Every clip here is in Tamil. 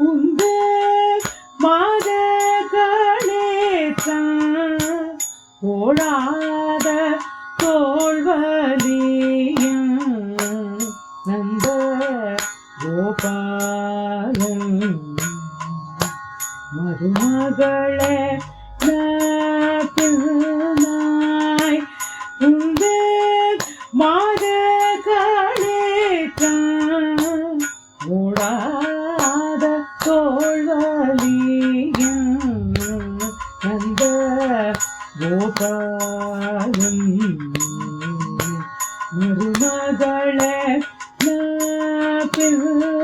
உங்க மாத ஓடாத தோல்வலியும் நந்த கோபாலம் மருமகளே நான் you.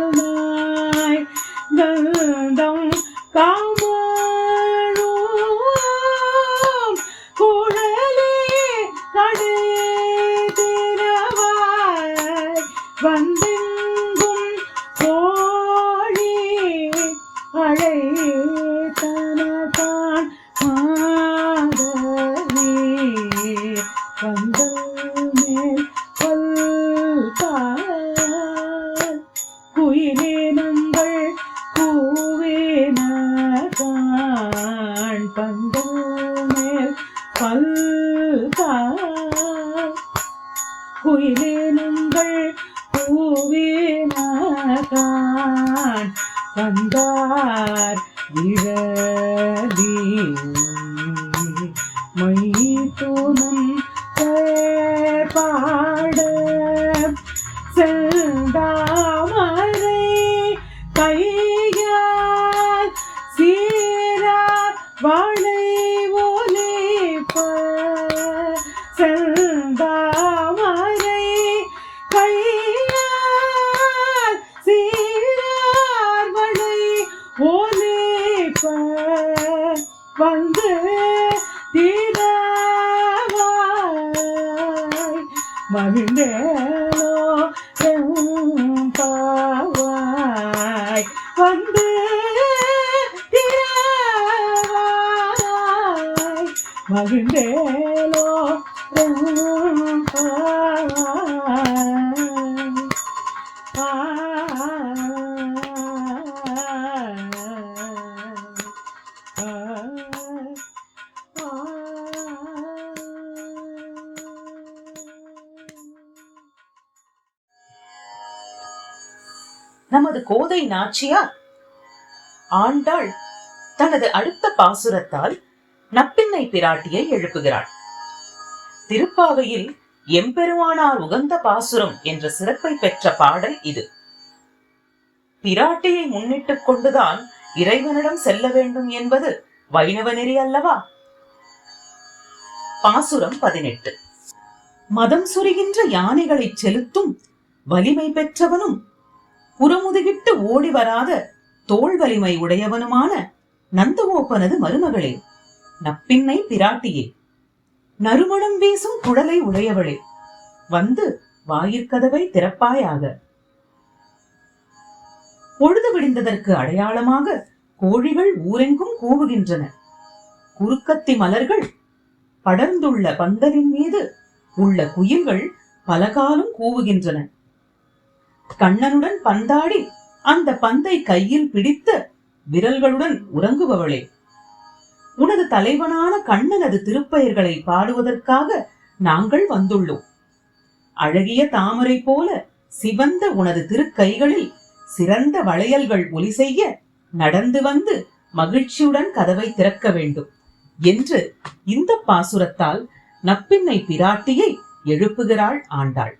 குயிலினங்கள் கூவின காண் வந்தார் விழலி மைத்துனம் பாட செந்தாமரை வந்து தீராவாய் மகிழ்ந்தேனோ பாவாய். வந்து தீராவாய் மகிழ்ந்தேனோ பாவாய். நமது கோதை நாச்சியார். ஆண்டாள் தனது அடுத்த பாசுரத்தால் நப்பின்னை பிராட்டியை எழுப்புகிறாள். திருப்பாவையில் எம்பெருமானார் உகந்த பாசுரம் என்ற சிறப்பை பெற்ற பாடல் இது. பிராட்டியை முன்னிட்டுக் கொண்டுதான் இறைவனிடம் செல்ல வேண்டும் என்பது வைணவ நெறி அல்லவா? பாசுரம் பதினெட்டு. மதம் சுரிகின்ற யானைகளை செலுத்தும் வலிமை பெற்றவனும் புறமுதுகிட்டு ஓடி வராத தோள் வலிமை உடையவனுமான நந்தகோப்பனது மருமகளே நப்பின்னை பிராட்டியே. நறுமணம் வீசும் குழலை உடையவளே வந்து வாயிற்கதவை திறப்பாயாக. பொழுது விடிந்ததற்கு அடையாளமாக கோழிகள் ஊரெங்கும் கூவுகின்றன. குறுக்கத்தி மலர்கள் படர்ந்துள்ள பந்தலின் மீது உள்ள குயில்கள் பலகாலம் கூவுகின்றன. கண்ணனுடன் பந்தாடி அந்த பந்தை கையில் பிடித்த விரல்களுடன் உறங்குபவளே. உனது தலைவனான கண்ணனது திருப்பெயர்களை பாடுவதற்காக நாங்கள் வந்துள்ளோம். அழகிய தாமரை போல சிவந்த உனது திருக்கைகளில் சிறந்த வளையல்கள் ஒலி செய்ய நடந்து வந்து மகிழ்ச்சியுடன் கதவை திறக்க வேண்டும் என்று இந்த பாசுரத்தால் நப்பின்னை பிராட்டியை எழுப்புகிறாள் ஆண்டாள்.